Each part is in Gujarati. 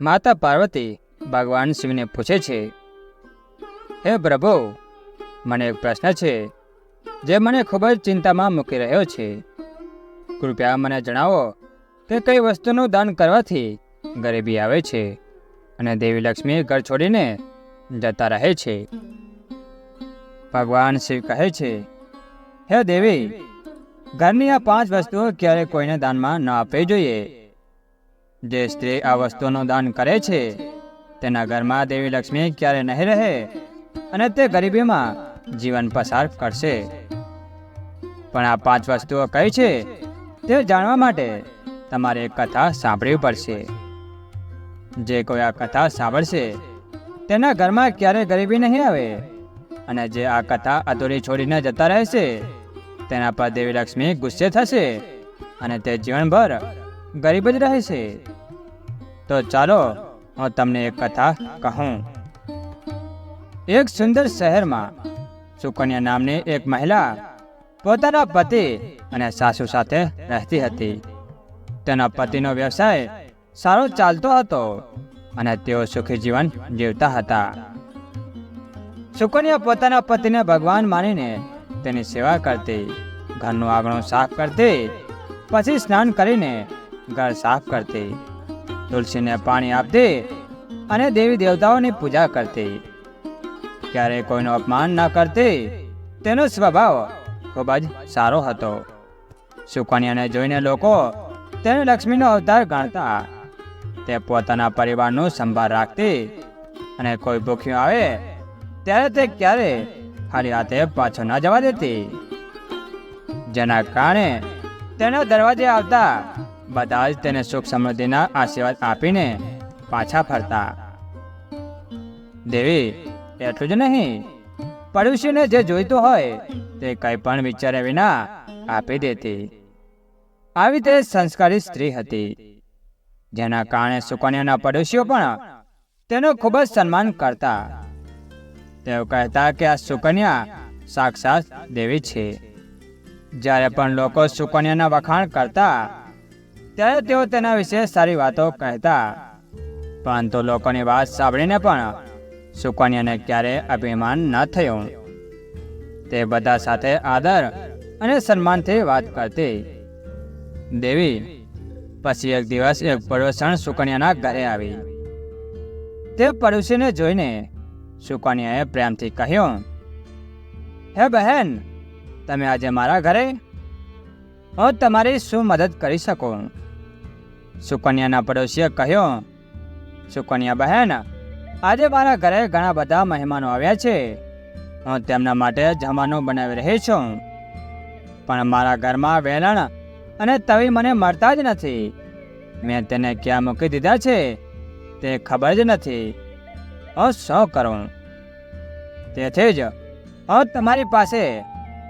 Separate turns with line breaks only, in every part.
માતા પાર્વતી ભગવાન શિવને પૂછે છે, હે પ્રભુ, મને એક પ્રશ્ન છે, જે મને ખૂબ જ ચિંતામાં મૂકી રહ્યો છે. કૃપયા મને જણાવો કે કઈ વસ્તુનું દાન કરવાથી ગરીબી આવે છે અને દેવી લક્ષ્મી ઘર છોડીને જતા રહે છે. ભગવાન શિવ કહે છે, હે દેવી, ઘરની આ પાંચ વસ્તુઓ ક્યારેય કોઈને દાનમાં ન આપવી જોઈએ. જે સ્ત્રી આ વસ્તુનું દાન કરે છે, તેના ઘરમાં દેવી લક્ષ્મી ક્યારે નહીં રહે અને તે ગરીબીમાં જીવન પસાર કરશે. પણ આ પાંચ વસ્તુઓ કઈ છે, તે જાણવા માટે તમારે કથા સાંભળવી પડશે. જે કોઈ આ કથા સાંભળશે, તેના ઘરમાં ક્યારે ગરીબી નહીં આવે અને જે આ કથા અધૂરી છોડીને જતા રહેશે, તેના પર દેવી લક્ષ્મી ગુસ્સે થશે અને તે જીવનભર ગરીબ જ રહેશે તો ચાલો, હું તમને એક કથા કહું. એક સુંદર શહેરમાં સુકન્યા નામની એક મહિલા પોતાના પતિ અને સાસુ સાથે રહેતી હતી. તેના પતિનો વ્યવસાય સારો ચાલતો હતો અને તેઓ સુખી જીવન જીવતા હતા. સુકન્યા પોતાના પતિને ભગવાન માનીને તેની સેવા કરતી, ઘરનું આંગણું સાફ કરતી, પછી સ્નાન કરીને ઘર સાફ કરતી. તુલસીને પાણી આપતી અને દેવી દેવતાઓની પૂજા કરતી. ક્યારેય કોઈનું અપમાન ન કરતી, તેનો સ્વભાવ ખૂબ જ સારો હતો. સુકન્યાને જોઈને લોકો તેને લક્ષ્મીનો અવતાર ગણતા. તે પોતાના પરિવારનો સંભાળ રાખતી અને કોઈ ભૂખ્યું આવે, ત્યારે તે ક્યારે ખાલી હાથે પાછો ન જવા દેતી. જેના કારણે તેના દરવાજે આવતા બધા જ તેને સુખ સમૃદ્ધિના આશીર્વાદ આપીને પાછા ફરતા. દેવી એટલું જ નહીં. પડોશીને જે જોઈતું હોય, તે કંઈ પણ વિચારે વિના આપી દેતી. આવી તે સંસ્કારી સ્ત્રી હતી. જેના કારણે સુકન્યાના પડોશીઓ પણ તેનું ખૂબ જ સન્માન કરતા. તેઓ કહેતા કે આ સુકન્યા સાક્ષાત દેવી છે. જ્યારે પણ લોકો સુકન્યાના વખાણ કરતા ત્યારે તેઓ તેના વિશે સારી વાતો કહેતા. પરંતુ લોકોની વાત સાંભળીને પણ સુકન્યાને ક્યારે અભિમાન ન થયું. તે બધા સાથે આદર અને સન્માનથી વાત કરતી. દેવી, પછી એક દિવસ એક પડોસણ સુકન્યાના ઘરે આવી. તે પડોશીને જોઈને સુકન્યાએ પ્રેમથી કહ્યું, હે બહેન, તમે આજે મારા ઘરે? હું તમારી શું મદદ કરી શકું? સુકન્યાના પડોશીએ કહ્યું, સુકન્યા બહેન, આજે મારા ઘરે ઘણા બધા મહેમાનો આવ્યા છે. હું તેમના માટે જમવાનું બનાવી રહી છું. પણ મારા ઘરમાં વેલણ અને તવી મને મળતા જ નથી. મેં તેને ક્યાં મૂકી દીધા છે? તે ખબર જ નથી. હું શું કરું? તેથી જ હું તમારી પાસે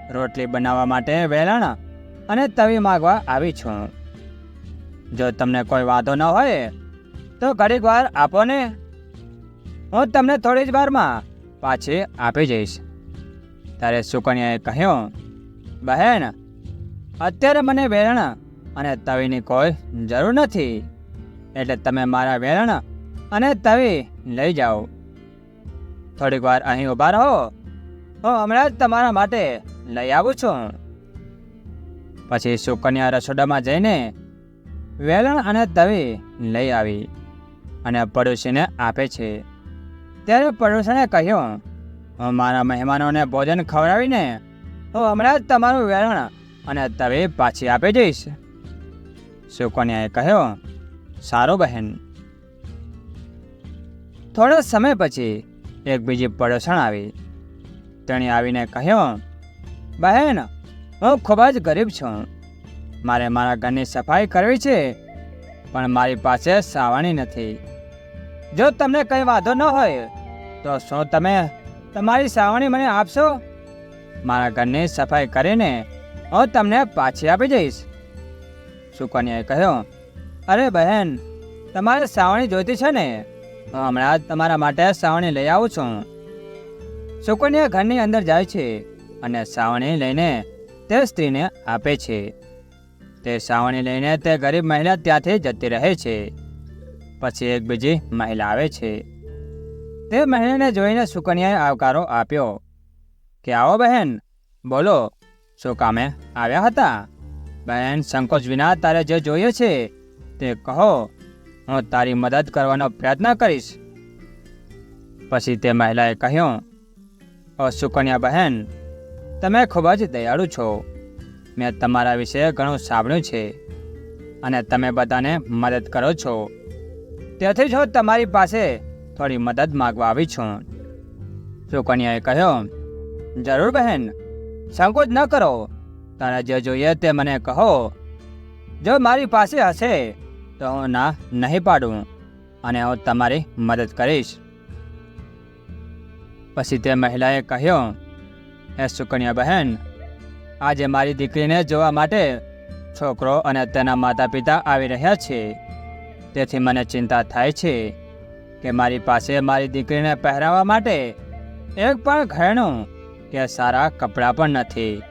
રોટલી બનાવવા માટે વેલણ અને તવી માગવા આવી છું. જો તમને કોઈ વાંધો ન હોય, તો ઘડીક વાર આપો ને હું તમને થોડી જ વારમાં પાછી આપી જઈશ. ત્યારે સુકન્યાએ કહ્યું, બહેન, અત્યારે મને વેરણ અને તવીની કોઈ જરૂર નથી. એટલે તમે મારા વેરણ અને તવી લઈ જાઓ. થોડીક વાર અહીં ઊભા રહો. હું હમણાં જ તમારા માટે લઈ આવું છું. પછી સુકન્યા રસોડામાં જઈને વેલણ અને તવી લઈ આવી અને પડોશીને આપે છે. ત્યારે પડોશીને કહ્યું, હું મારા મહેમાનોને ભોજન ખવડાવીને હું હમણાં જ તમારું વેલણ અને તવી પાછી આપી જઈશ સુકન્યાએ કહ્યું, સારું બહેન. થોડો સમય પછી એક બીજી પડોસણ આવી. તેણે આવીને કહ્યું, બહેન, હું ખૂબ જ ગરીબ છું. મારે મારા ઘરની સફાઈ કરવી છે, પણ મારી પાસે સાવણી નથી. જો તમને કંઈ વાંધો ન હોય, તો શું તમે તમારી સાવણી મને આપશો? મારા ઘરની સફાઈ કરીને હું તમને પાછી આપી જઈશ સુકન્યાએ કહ્યું, અરે બહેન, તમારે સાવણી જોઈતી છે ને? હું હમણાં તમારા માટે સાવણી લઈ આવું છું. સુકન્યા ઘરની અંદર જાય છે અને સાવણી લઈને તે સ્ત્રીને આપે છે. તે સાવણી લઈને તે ગરીબ મહિલા ત્યાંથી જતી રહે છે. પછી એક બીજી મહિલા આવે છે. તે મહિલાને જોઈને સુકન્યાએ આવકારો આપ્યો કે, આવો બહેન, બોલો, શું કામે આવ્યા હતા? બહેન, સંકોચ વિના તારે જે જોઈએ છે તે કહો, હું તારી મદદ કરવાનો પ્રયત્ન કરીશ. પછી તે મહિલાએ કહ્યું, ઓ સુકન્યા બહેન, તમે ખૂબ જ દયાળુ છો. મેં તમારા વિશે ઘણું સાંભળ્યું છે અને તમે બધાને મદદ કરો છો. તેથી જ તમારી પાસે થોડી મદદ માગવા આવી છું. સુકન્યાએ કહ્યું, જરૂર બહેન, સંકોચ ન કરો. તારે જે જોઈએ તે મને કહો. જો મારી પાસે હશે તો હું ના નહીં પાડું અને હું તમારી મદદ કરીશ. પછી તે મહિલાએ કહ્યું, હે સુકન્યા બહેન આજે મારી દીકરીને જોવા માટે છોકરો અને તેના માતા પિતા આવી રહ્યા છે. તેથી મને ચિંતા થાય છે કે મારી પાસે મારી દીકરીને પહેરાવવા માટે એક પણ ઘરેણું કે સારા કપડાં પણ નથી.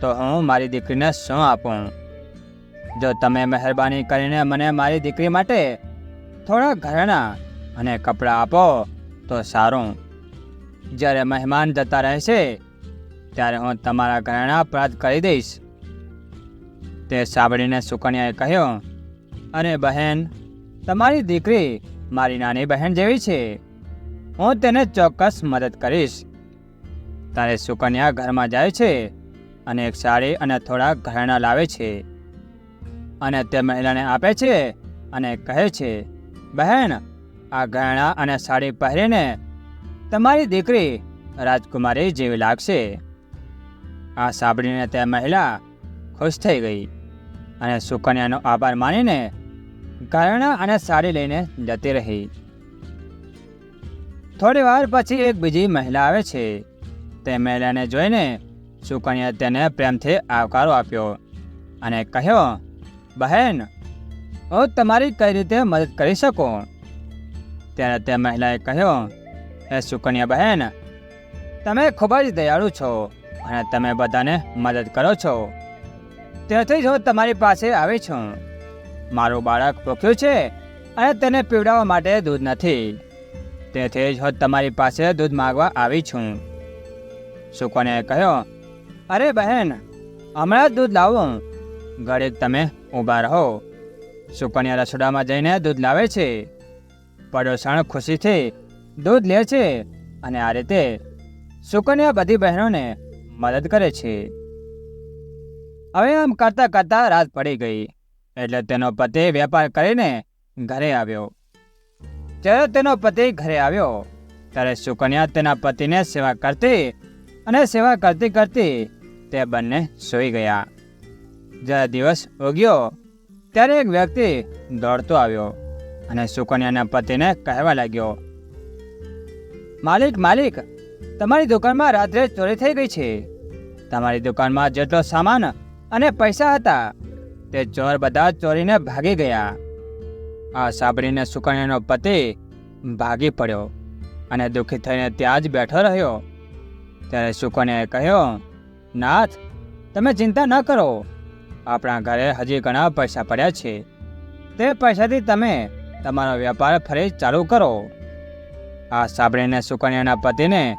તો હું મારી દીકરીને શું આપું? જો તમે મહેરબાની કરીને મને મારી દીકરી માટે થોડા ઘરેણાં અને કપડાં આપો, તો સારું. જ્યારે મહેમાન જતા રહેશે ત્યારે હું તમારા ઘરેણા પ્રાપ્ત કરી દઈશ. તે સાંભળીને સુકન્યાએ કહ્યું, અરે બહેન, તમારી દીકરી મારી નાની બહેન જેવી છે. હું તેને ચોક્કસ મદદ કરીશ. તારે સુકન્યા ઘરમાં જાય છે અને એક સાડી અને થોડા ઘરેણાં લાવે છે અને તે મહિલાને આપે છે અને કહે છે, બહેન, આ ઘરેણા અને સાડી પહેરીને તમારી દીકરી રાજકુમારી જેવી લાગશે. આ સાંભળીને તે મહિલા ખુશ થઈ ગઈ અને સુકન્યાનો આભાર માનીને ઘરેણાં અને સાડી લઈને જતી રહી. થોડી વાર પછી એક બીજી મહિલા આવે છે. તે મહિલાને જોઈને સુકન્યા તેને પ્રેમથી આવકારો આપ્યો અને કહ્યો, બહેન, હું તમારી કઈ રીતે મદદ કરી શકું? ત્યારે તે મહિલાએ કહ્યું, હે સુકન્યા બહેન, તમે ખૂબ જ દયાળુ છો. અને તમે બધાને મદદ કરો છો. તેથી જ હું તમારી પાસે આવી છું. મારું બાળક ભૂખ્યું છે અને તેને પીવડાવવા માટે દૂધ નથી. તેથી જ હું તમારી પાસે દૂધ માગવા આવી છું. સુકોને કહ્યો, અરે બહેન, હમણાં જ દૂધ લાવો. ઘડીક તમે ઊભા રહો. સુકન્યા રસોડામાં જઈને દૂધ લાવે છે. પડોસણ ખુશીથી દૂધ લે છે અને આ રીતે સુકન્યા બધી બહેનોને મદદ કરે છે. હવે આમ કરતાં કરતાં રાત પડી ગઈ. એટલે તેનો પતિ વેપાર કરીને ઘરે આવ્યો. જ્યારે તેનો પતિ ઘરે આવ્યો, ત્યારે સુકન્યા તેના પતિને સેવા કરતી અને સેવા કરતી કરતી તે બંને સૂઈ ગયા. જ્યારે દિવસ ઉગ્યો, ત્યારે એક વ્યક્તિ દોડતો આવ્યો અને સુકન્યાના પતિને કહેવા લાગ્યો, માલિક માલિક તમારી દુકાનમાં રાત્રે ચોરી થઈ ગઈ છે. તમારી દુકાનમાં જેટલો સામાન અને પૈસા હતા, તે ચોર બધા ચોરીને ભાગી ગયા. આ સાંભળીને સુકન્યાનો પતિ ભાગી પડ્યો અને દુઃખી થઈને ત્યાં જ બેઠો રહ્યો. ત્યારે સુકન્યાએ કહ્યો, નાથ, તમે ચિંતા ન કરો. આપણા ઘરે હજી ઘણા પૈસા પડ્યા છે. તે પૈસાથી તમે તમારો વેપાર ફરી ચાલુ કરો. આ સાંભળીને સુકન્યાના પતિને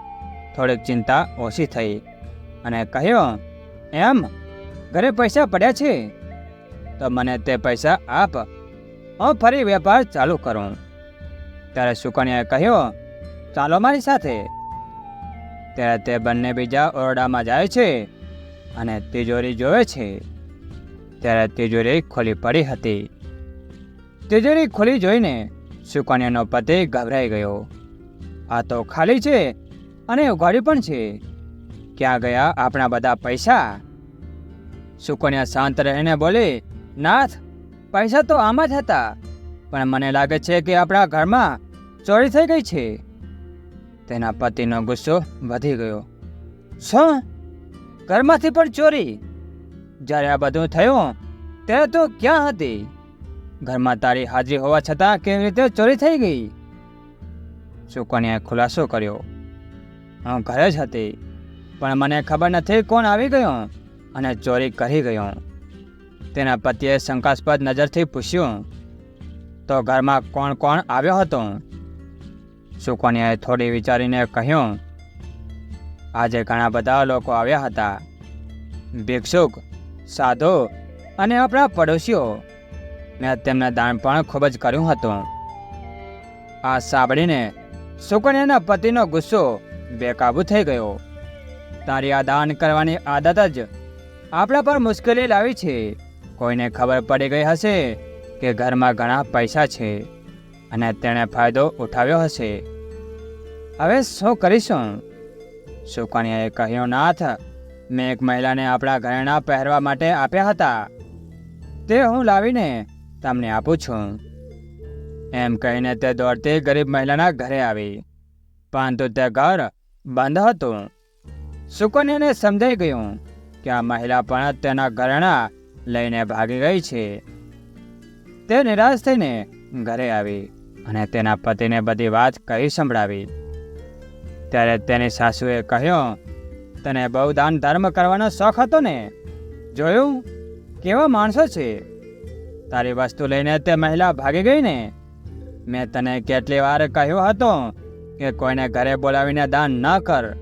થોડીક ચિંતા ઓછી થઈ અને કહ્યો, એમ? ઘરે પૈસા પડ્યા છે? તો મને તે પૈસા આપ. હું ફરી વેપાર ચાલુ કરું. ત્યારે સુકન્યાએ કહ્યું, ચાલો મારી સાથે. ત્યારે તે બંને બીજા ઓરડામાં જાય છે અને તિજોરી જોવે છે. ત્યારે તિજોરી ખોલી પડી હતી. તિજોરી ખોલી જોઈને સુકન્યાનો પતિ ગભરાઈ ગયો. આ તો ખાલી છે. અને ઉઘાડી પણ છે. ક્યાં ગયા આપણા બધા પૈસા? સુકન્યા શાંત રહીને બોલી, નાથ, પૈસા તો આમ જ હતા, પણ મને લાગે છે કે આપણા ઘરમાં ચોરી થઈ ગઈ છે. તેના પતિનો ગુસ્સો વધી ગયો. શું? ઘરમાંથી પણ ચોરી? જ્યારે આ બધું થયું ત્યારે તો ક્યાં હતી? ઘરમાં તારી હાજરી હોવા છતાં કેવી રીતે ચોરી થઈ ગઈ? સુકન્યાએ ખુલાસો કર્યો. હું ઘરે જ હતી. પણ મને ખબર નથી કોણ આવી ગયો અને ચોરી કરી ગયો. તેના પતિએ શંકાસ્પદ નજરથી પૂછ્યું, તો ઘરમાં કોણ કોણ આવ્યો હતો? સુકન્યાએ થોડી વિચારીને કહ્યું, આજે ઘણા બધા લોકો આવ્યા હતા. ભિક્ષુક, સાધુ અને આપણા પડોશીઓ. મેં તેમને દાન પણ ખૂબ જ કર્યું હતું. આ સાંભળીને સુકન્યાના પતિનો ગુસ્સો બેકાબૂ થઈ ગયો. તારી આ દાન કરવાની આદત જ આપણા પર મુશ્કેલી લાવી છે. કોઈને ખબર પડી ગઈ હશે કે ઘરમાં ઘણા પૈસા છે અને તેણે ફાયદો ઉઠાવ્યો હશે. હવે શું કરીશું? સુકાનિયાએ કહ્યું, નાથ, મેં એક મહિલાને આપણા ઘરેણાં પહેરવા માટે આપ્યા હતા. તે હું લાવીને તમને આપું છું. એમ કહીને તે દોડતી ગરીબ મહિલાના ઘરે આવી. પરંતુ તે ઘર બંધ હતું. સુકન્યાને સમજાઈ ગયું કે આ મહિલા પણ તેના ઘરેણાં લઈને ભાગી ગઈ છે. તે નિરાશ થઈને ઘરે આવી અને તેના પતિને બધી વાત કહી સંભળાવી. ત્યારે તેની સાસુએ કહ્યું, તને બહુ દાન ધર્મ કરવાનો શોખ હતો ને? જોયું? કેવા માણસો છે? તારી વસ્તુ લઈને તે મહિલા ભાગી ગઈ ને? મેં તને કેટલી વાર કહ્યું હતું કે કોઈને ઘરે બોલાવીને દાન ન કર.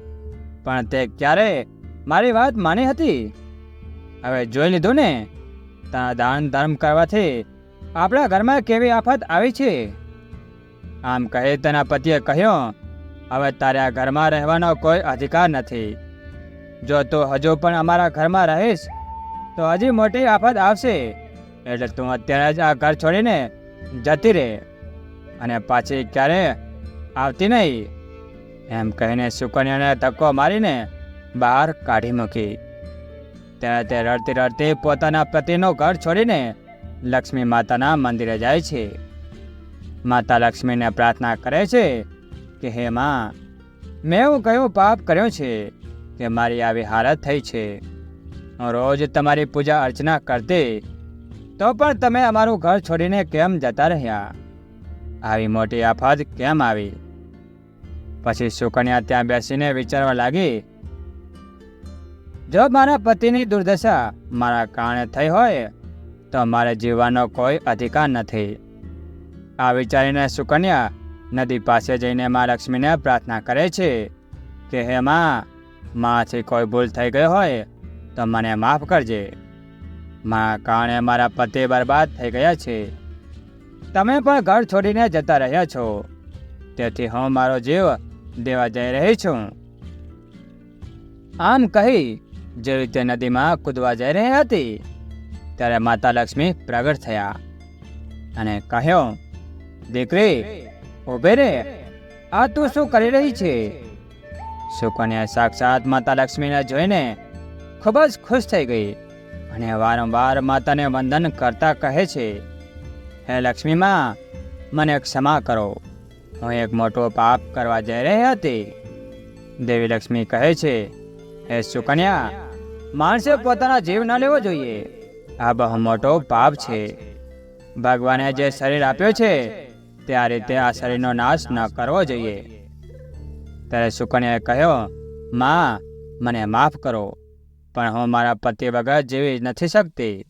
પણ તે ક્યારે? મારી વાત માની હતી. હવે જોઈ લીધું ને? તારા દાન ધર્મ કરવાથી આપણા ઘરમાં કેવી આફત આવી છે? આમ કહી તેના પતિએ કહ્યું, હવે તારે આ ઘરમાં રહેવાનો કોઈ અધિકાર નથી. જો તું હજુ પણ અમારા ઘરમાં રહીશ, તો હજી મોટી આફત આવશે. એટલે તું અત્યારે જ આ ઘર છોડીને જતી રહે અને પાછી ક્યારે આવતી નહીં. એમ કહીને સુકન્યાને ધક્કો મારીને બહાર કાઢી મૂકી. ત્યારે તે રડતી રડતી પોતાના પતિનું ઘર છોડીને લક્ષ્મી માતાના મંદિરે જાય છે. માતા લક્ષ્મીને પ્રાર્થના કરે છે કે, હે માં, મેં એવું કયું પાપ કર્યો છે કે મારી આવી હાલત થઈ છે. હું રોજ તમારી પૂજા અર્ચના કરતી, તો પણ તમે અમારું ઘર છોડીને કેમ જતા રહ્યા? આવી મોટી આફત કેમ આવી? પછી સુકન્યા ત્યાં બેસીને વિચારવા લાગી, જો મારા પતિની દુર્દશા મારા કારણે થઈ હોય, તો મારે જીવવાનો કોઈ અધિકાર નથી. આ વિચારીને સુકન્યા નદી પાસે જઈને મા લક્ષ્મીને પ્રાર્થના કરે છે કે, હે માં, મારાથી કોઈ ભૂલ થઈ ગઈ હોય, તો મને માફ કરજે. મારા કારણે મારા પતિ બરબાદ થઈ ગયા છે. તમે પણ ઘર છોડીને જતા રહ્યા છો. તેથી હું મારો જીવ દેવા જઈ રહી છું. આમ કહી જે રીતે નદીમાં કૂદવા જઈ રહી હતી. ત્યારે માતા લક્ષ્મી પ્રગટ થયા અને કહ્યો, દીકરી ઉભે રે. આ તું શું કરી રહી છે? સુકન્યા સાક્ષાત માતા લક્ષ્મીને જોઈને ખૂબ જ ખુશ થઈ ગઈ અને વારંવાર માતાને વંદન કરતા કહે છે, હે લક્ષ્મીમાં મને ક્ષમા કરો. હું એક મોટો પાપ કરવા જઈ રહી હતી. દેવી લક્ષ્મી કહે છે, હે સુકન્યા, માણસે પોતાના જીવ ન લેવો જોઈએ. આ બહુ મોટો પાપ છે. ભગવાને જે શરીર આપ્યો છે તે આ રીતે આ શરીરનો નાશ ન કરવો જોઈએ. ત્યારે સુકન્યાએ કહ્યો, માં, મને માફ કરો, પણ હું મારા પતિ વગર જીવી નથી શકતી.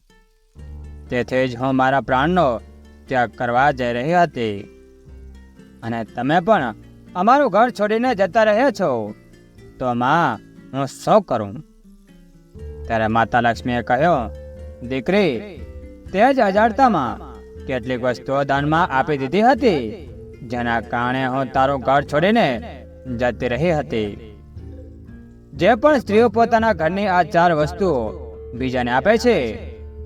તેથી જ હું મારા પ્રાણનો ત્યાગ કરવા જઈ રહી હતી. અને તમે પણ અમારું ઘર છોડીને જતા રહ્યા છો. તો માં, હું શું કરું? ત્યારે માતા લક્ષ્મીએ કહ્યું, દીકરી, તે જ અજાણતામાં કેટલીક વસ્તુઓ દાનમાં આપી દીધી હતી, જેના કારણે હું તારું ઘર છોડીને જતી રહી હતી. જે પણ સ્ત્રીઓ પોતાના ઘરની આ ચાર વસ્તુઓ બીજાને આપે છે,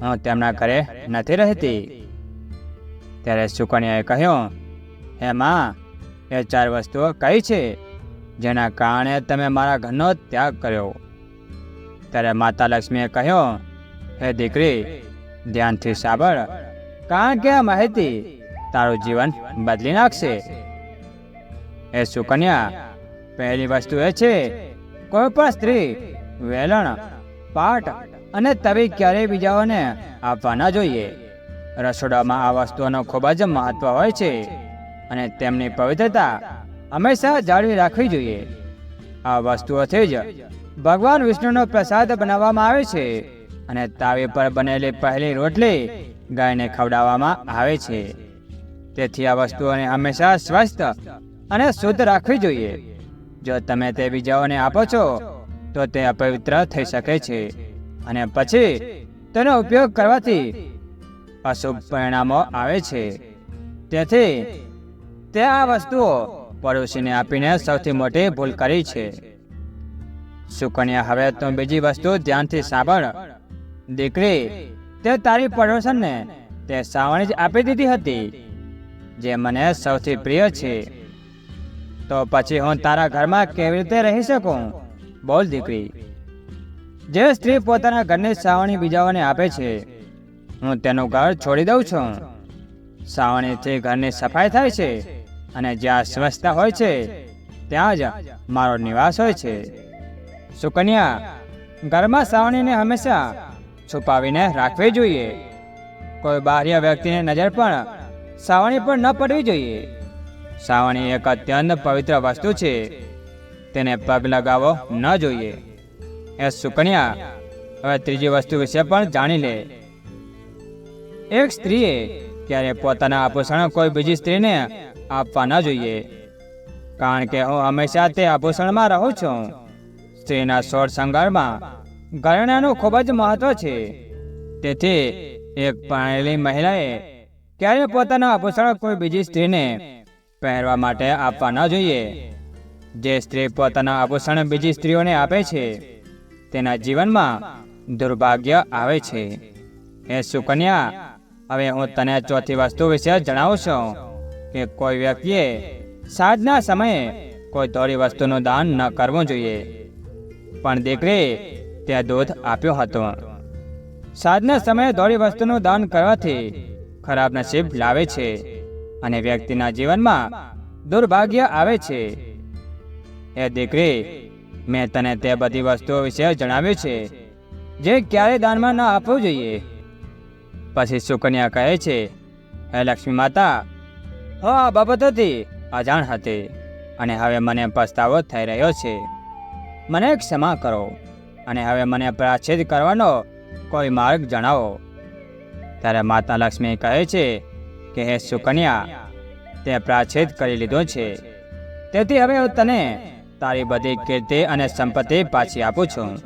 હું તેમના ઘરે નથી રહેતી. ત્યારે સુકન્યાએ કહ્યું હે માં એ ચાર વસ્તુઓ કઈ છે જેના કારણે તમે મારા ઘરનો ત્યાગ કર્યો? ત્યારે માતા લક્ષ્મીએ કહ્યું, હે દીકરી, ધ્યાનથી સાંભળ, કારણ કે આ માહિતી તારું જીવન બદલી નાખશે. એ સુકન્યા, પહેલી વસ્તુ એ છે કોઈ પણ સ્ત્રી, વેલણ, પાટ અને તવી ક્યારેય બીજાઓને આપવા ન જોઈએ. રસોડામાં આ વસ્તુઓનું ખૂબ જ મહત્વ હોય છે. અને તેમની પવિત્રતા હંમેશા જાળવી રાખવી જોઈએ. આ વસ્તુઓથી જ ભગવાન વિષ્ણુનો પ્રસાદ બનાવવામાં આવે છે અને તાવી પર બનેલી પહેલી રોટલી ગાયને ખવડાવવામાં આવે છે. તેથી આ વસ્તુઓને હંમેશા સ્વસ્થ અને શુદ્ધ રાખવી જોઈએ. જો તમે તે બીજાઓને આપો છો, તો તે અપવિત્ર થઈ શકે છે અને પછી તેનો ઉપયોગ કરવાથી અશુભ પરિણામો આવે છે. તેથી તે આ વસ્તુઓ પડોશીને આપીને સૌથી મોટી ભૂલ કરી છે. સુકન્યા, હવે તો બીજી વસ્તુ ધ્યાનથી સાંભળ. દીકરી, તે તારી પડોશનને તે સાવણી જ આપી દીધી હતી, જે મને સૌથી પ્રિય છે. તો પછી હું તારા ઘરમાં કેવી રીતે રહી શકું? બોલ દીકરી. જે સ્ત્રી પોતાના ઘરની સાવણી બીજાઓને આપે છે, હું તેનું ઘર છોડી દઉં છું. સાવણીથી ઘરની સફાઈ થાય છે. અને જ્યાં સ્વચ્છતા હોય છે, ત્યાં જ મારો નિવાસ હોય છે. સુકન્યા, ઘરમાં સાવણીને હંમેશા છુપાવીને રાખવી જોઈએ. કોઈ બાહ્ય વ્યક્તિની નજર પણ સાવણી પર ન પડવી જોઈએ. સાવણી એક અત્યંત પવિત્ર વસ્તુ છે. તેને પગ લગાવવો ન જોઈએ. એ સુકન્યા, હવે ત્રીજી વસ્તુ વિશે પણ જાણી લે. એક સ્ત્રીએ ક્યારે પોતાના આભૂષણો કોઈ બીજી સ્ત્રીને આપવા ન જોઈએ. કારણ કે હું હંમેશા તે આભૂષણમાં રહું છું. સ્ત્રીના સોળ શૃંગારમાં ઘરેણાનું ખૂબ જ મહત્વ છે. તેથી એક પરણેલી મહિલાએ ક્યારે પોતાના આભૂષણ કોઈ બીજી સ્ત્રીને પહેરવા માટે આપવા ન જોઈએ? જે સ્ત્રી પોતાના આભૂષણ બીજી સ્ત્રીઓને આપે છે, તેના જીવનમાં દુર્ભાગ્ય આવે છે. હે સુકન્યા, હવે હું તને ચોથી વસ્તુ વિશે જણાવું છું. કે કોઈ વ્યક્તિએ સાંજના સમયે કોઈ તોરી વસ્તુનું દાન ન કરવું જોઈએ. પણ દીકરી તે દૂધ આપ્યો હતો. સાંજના સમયે દોરી વસ્તુનું દાન કરવાથી ખરાબ નસીબ લાવે છે અને વ્યક્તિના જીવનમાં દુર્ભાગ્ય આવે છે. એ દીકરી, મેં તને તે બધી વસ્તુઓ વિશે જણાવ્યું છે, જે ક્યારે દાનમાં ન આપવું જોઈએ. પછી સુકન્યા કહે છે, હે લક્ષ્મી માતા હું, આ બાબતોથી અજાણ હતી. અને હવે મને પસ્તાવો થઈ રહ્યો છે. મને ક્ષમા કરો. અને હવે મને પ્રાચિત કરવાનો કોઈ માર્ગ જણાવો. ત્યારે માતા લક્ષ્મી કહે છે કે, હે સુકન્યા, તે પ્રાચિત કરી લીધો છે. તેથી હવે હું તને તારી બધી કીર્તિ અને સંપત્તિ પાછી આપું છું.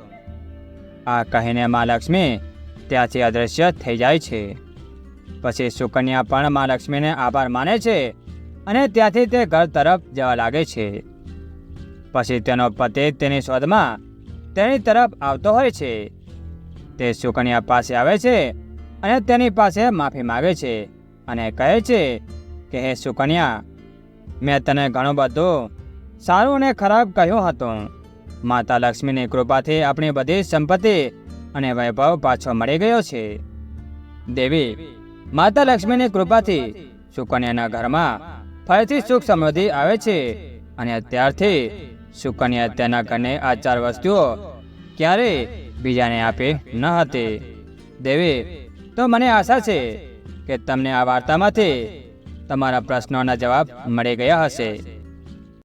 આ કહીને મા લક્ષ્મી ત્યાંથી અદૃશ્ય થઈ જાય છે. પછી સુકન્યા પણ મા લક્ષ્મીને આભાર માને છે અને ત્યાંથી તે ઘર તરફ જવા લાગે છે. પછી તેનો પતિ તેની શોધમાં તેની તરફ આવતો હોય છે. તે સુકન્યા પાસે આવે છે અને તેની પાસે માફી માગે છે અને કહે છે કે, હે સુકન્યા, મેં તને ઘણું બધું સારું અને ખરાબ કહ્યું હતું. માતા લક્ષ્મીની કૃપાથી આપણી બધી સંપત્તિ અને વૈભવ પાછો મળી ગયો છે. દેવી માતા લક્ષ્મીની કૃપાથી સુકન્યાના ઘરમાં ફરીથી સુખ સમૃદ્ધિ આવે છે અને ત્યારથી સુકન્યા તેના ઘરને આ ચાર વસ્તુઓ ક્યારેય બીજાને આપી ન હતી. દેવી, તો મને આશા છે કે તમને આ વાર્તામાંથી તમારા પ્રશ્નોના જવાબ મળી ગયા હશે.